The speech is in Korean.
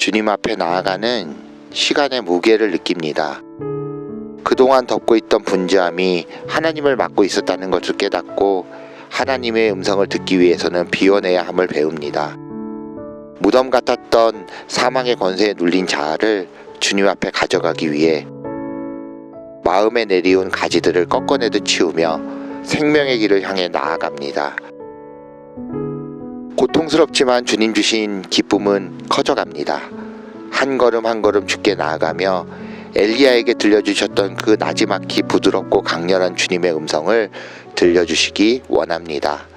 주님 앞에 나아가는 시간의 무게를 느낍니다. 그동안 덮고 있던 분주함이 하나님을 맡고 있었다는 것을 깨닫고 하나님의 음성을 듣기 위해서는 비워내야 함을 배웁니다. 무덤 같았던 사망의 권세에 눌린 자아를 주님 앞에 가져가기 위해 마음에 내리운 가지들을 꺾어내듯 치우며 생명의 길을 향해 나아갑니다. 고통스럽지만 주님 주신 기쁨은 커져갑니다. 한 걸음 한 걸음 죽게 나아가며 엘리야에게 들려주셨던 그 나지막히 부드럽고 강렬한 주님의 음성을 들려주시기 원합니다.